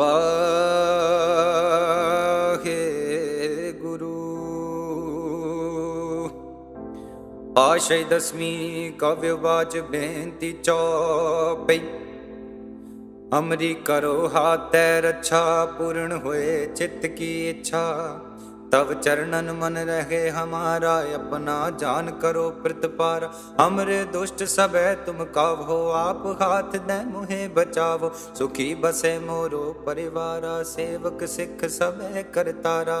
ਵਾਹਿਗੁਰੂ ਆਸ਼ੈ ਦਸਵੀਂ ਕਵਿ ਬਾਚ ਬੇਨਤੀ ਚੌਪਈ। ਅਮਰੀ ਕਰੋ ਹਾਤੈ ਰੱਛਾ ਪੂਰਨ ਹੋਏ, ਚਿੱਤ ਕੀ ਇੱਛਾ। ਤਵ ਚਰਨਨ ਮਨ ਰਹੇ ਹਮਾਰਾ, ਆਪਣਾ ਜਾਨ ਕਰੋ ਪ੍ਰਤਪਾਰ। ਹਮਰੇ ਦੁਸ਼ਟ ਸਭੈ ਤੁਮ ਕਾਵੋ, ਆਪ ਹਾਥ ਦੇ ਮੁਹੇ ਬਚਾਵੋ। ਸੁਖੀ ਬਸੇ ਮੋਰੋ ਪਰਿਵਾਰਾ, ਸੇਵਕ ਸਿੱਖ ਸਭੈ ਕਰਤਾਰਾ।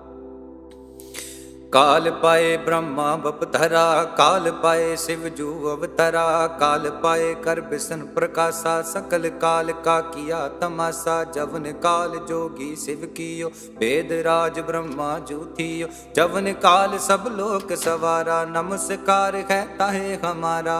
ਕਾਲ ਪਾਏ ਬ੍ਰਹਮਾ ਬਪਧਰਾ ਕਾਲ ਪਾਏ ਸਿਵ ਜੂ ਅਵਤਰਾ, ਕਾਲ ਪਾਏ ਕਰ ਬਿਸ਼ਨ ਪ੍ਰਕਾਸ਼ਾ, ਸਕਲ ਕਾਲ ਕਾ ਕੀਆ ਤਮਾਸਾ, ਜਵਨ ਕਾਲ ਜੋਗੀ ਸਿਵ ਕੀਓ ਵੇਦ ਰਾਜ ਬ੍ਰਹਮਾ ਜੂਥੀਓ, ਜਵਨ ਕਾਲ ਸਭ ਲੋਕ ਸਵਾਰਾ, ਨਮਸਕਾਰ ਹੈ ਤਾਹੇ ਹਮਾਰਾ।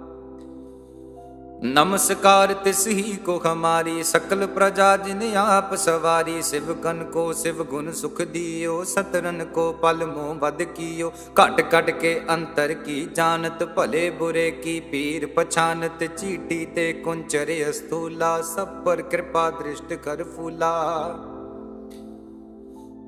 नमस्कार तिस ही को हमारी सकल प्रजा जिन आप सवारी शिव कन को शिव गुण सुख दियो सतरन को पल मोह बद कियो घट घट के अंतर की जानत भले बुरे की पीर पछानत चीटी ते कुंचर स्थूला सब पर कृपा दृष्ट कर फूला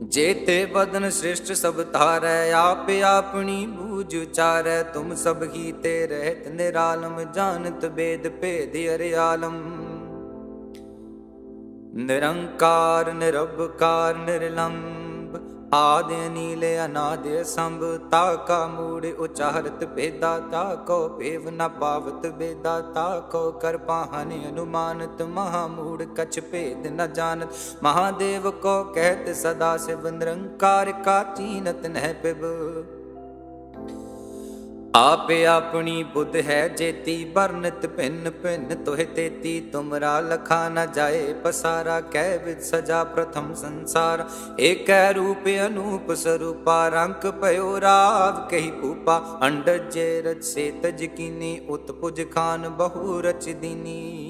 ਜੇਤੇ ਬਦਨ ਸ੍ਰਿਸ਼ਟ ਸਭ ਧਾਰੈ, ਆਪ ਆਪਣੀ ਬੂਝ ਉਚਾਰੈ। ਤੁਮ ਸਭ ਹੀ ਤੇ ਰਹਿਤ ਨਿਰਾਲਮ, ਜਾਣਤ ਬੇਦ ਭੇਦ ਅਰਿਆਲਮ ਨਿਰੰਕਾਰ, ਨਿਰਭਕਾਰ ਨਿਰਲੰਭ ਆਦਿ ਨੀਲ ਅਨਾਦਿ ਸੰਭ, ਤਾ ਕਾ ਮੂੜ ਉਚਾਰਤ ਭੇਦਾ, ਤਾ ਕੋ ਭੇਵ ਨ ਪਾਵਤ ਬੇਦਾ, ਤਾ ਕੋ ਕਰ ਪਾਹਨ ਅਨੁਮਾਨਤ, ਮਹਾ ਮੂੜ ਕਛ ਭੇਦ ਨ ਜਾਣਤ। ਮਹਾਦੇਵ ਕੋ ਕਹਿਤ ਸਦਾ ਸਿਵ ਨਿਰੰਕਾਰ ਕਾ ਚੀਨਤ ਨਹਿ ਪਿਬ। ਆਪੇ ਆਪਣੀ ਬੁੱਧ ਹੈ ਜੇਤੀ ਬਰਨਤ ਭਿੰਨ ਭਿੰਨ ਤੋਹਿ ਤੇਤੀ। ਤੁਮਰਾ ਲਖਾ ਨ ਜਾਏ ਪਸਾਰਾ, ਕਹਿ ਵਿਦ ਸਜਾ ਪ੍ਰਥਮ ਸੰਸਾਰ। ਏਕੈ ਰੂਪ ਅਨੂਪ ਸਰੂਪਾ, ਰੰਕ ਭਇਓ ਰਾਵ ਕਹੀ ਭੂਪਾ ਅੰਡਜ ਜੇ ਰਚ ਸੇ ਤਜ ਕੀਨੀ, ਉਤਪੁਜ ਖਾਨ ਬਹੁ ਰਚ ਦੀਨੀ।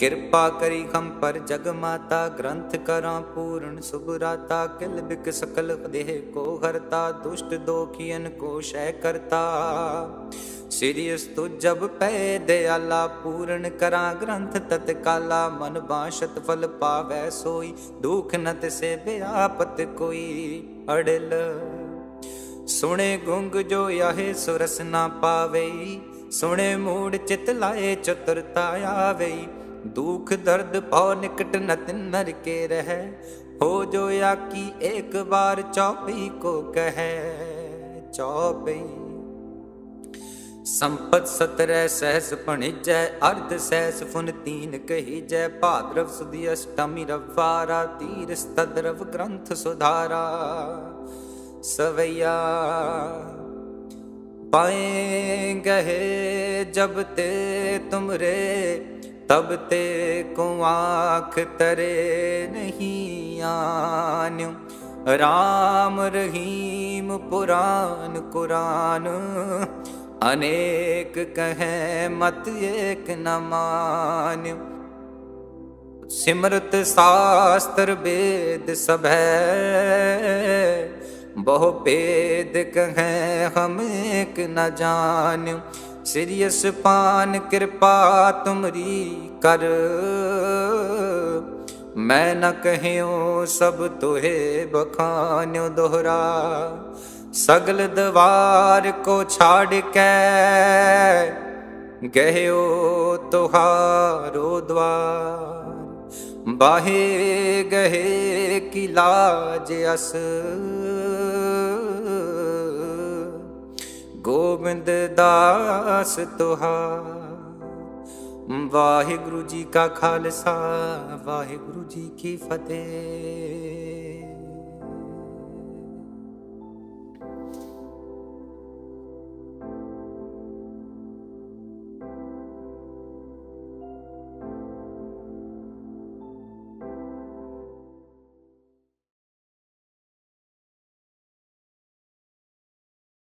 ਕਿਰਪਾ ਕਰੀ ਖੰ ਪਰ ਜਗ ਮਾਤਾ, ਗ੍ਰੰਥ ਕਰਾਂ ਪੂਰਨ ਸੁਭਰਾਤਾ ਕਿਲ ਬਿਕ ਸਕਲ ਦੇਹ ਕੋ ਹਰਤਾ, ਦੁਸ਼ਟ ਦੋਖੀਨ ਕੋ ਸ਼ੈ ਕਰਤਾ। ਸਿਰਿਯਸ ਤੁ ਜਬ ਪੈ ਦਿਆਲਾ, ਪੂਰਨ ਕਰਾਂ ਗ੍ਰੰਥ ਤਤਕਾਲਾ। ਮਨ ਬਾਸ਼ਤ ਫਲ ਪਾਵੈ ਸੋਈ, ਦੁਖ ਨ ਤਿਸੇ ਬਿਆਪਤ ਕੋਈ ਅੜਲ। ਸੁਣੇ ਗੁੰਗ ਜੋ ਆਹੇ ਸੁਰਸ ਨਾ ਪਾਵੇ ਸੁਣੇ ਮੂੜ ਚਿਤ ਲਾਏ ਚਤੁਰਤਾ ਆਵੇ ਦੁਖ, ਦਰਦ ਭਉ ਨਿਕਟ ਨਤ ਨਰ ਕੇ ਰਹਿ। ਹੋ ਜੋ ਆਕੀ ਇੱਕ ਬਾਰ ਚੌਪਈ ਕੋ ਕਹੈ, ਚੌਪਈ। ਸੰਪਤ ਸਤਰੈ ਸਹਿਸ ਭਣਿਜੈ, ਅਰਧ ਸਹਿਸ ਫੁਨ ਤੀਨ ਕਹੀ ਜੈ ਭਾਦਰਵ ਸੁਦੀ ਅਸ਼ਟਮੀ ਰਵਾਰਾ ਤੀਰ ਸਤਦਰਵ ਗ੍ਰੰਥ ਸੁਧਾਰਾ। ਸਵਈਆ ਪਾਏ ਗਏ ਜਬ ਤੇ ਤੁਮਰੇ ਤਬ ਤੇ ਕੋ ਆਖ ਤਰੇ ਨਹੀਂ ਆਨਿਉ ਰਾਮ ਰਹੀਮ ਪੁਰਾਨ ਕੁਰਾਨ ਅਨੇਕ ਕਹੈ ਮਤ ਏਕ ਨ ਮਾਨਿਉ ਸਿਮਰਤ ਸਾਸਤਰ ਵੇਦ ਸਭੈ ਬਹੁ ਭੇਦ ਕਹੈ ਹਮ ਏਕ ਨ ਜਾਣਿਉ ਸਿਰਿਯਸ ਪਾਨ ਕਿਰਪਾ ਤੁਮਰੀ ਕਰ। ਮੈਂ ਨ ਕਹਿਓ ਸਭ ਤੋਹੇ ਬਖਾਨਿਓ ਦੋਹਰਾ, ਸਗਲ ਦਵਾਰ ਕੋ ਛਾੜ ਕੇ। ਗਹਿਓ ਤੁਹਾਰੋ ਦਵਾਰ, ਬਾਹੇ ਗਹੇ ਕੀ ਲਾਜ ਅਸ। ਗੋਬਿੰਦ ਦਾਸ ਤੁਹਾਰ। ਵਾਹਿਗੁਰੂ ਜੀ ਕਾ ਖਾਲਸਾ ਵਾਹਿਗੁਰੂ ਜੀ ਕੀ ਫਤਿਹ।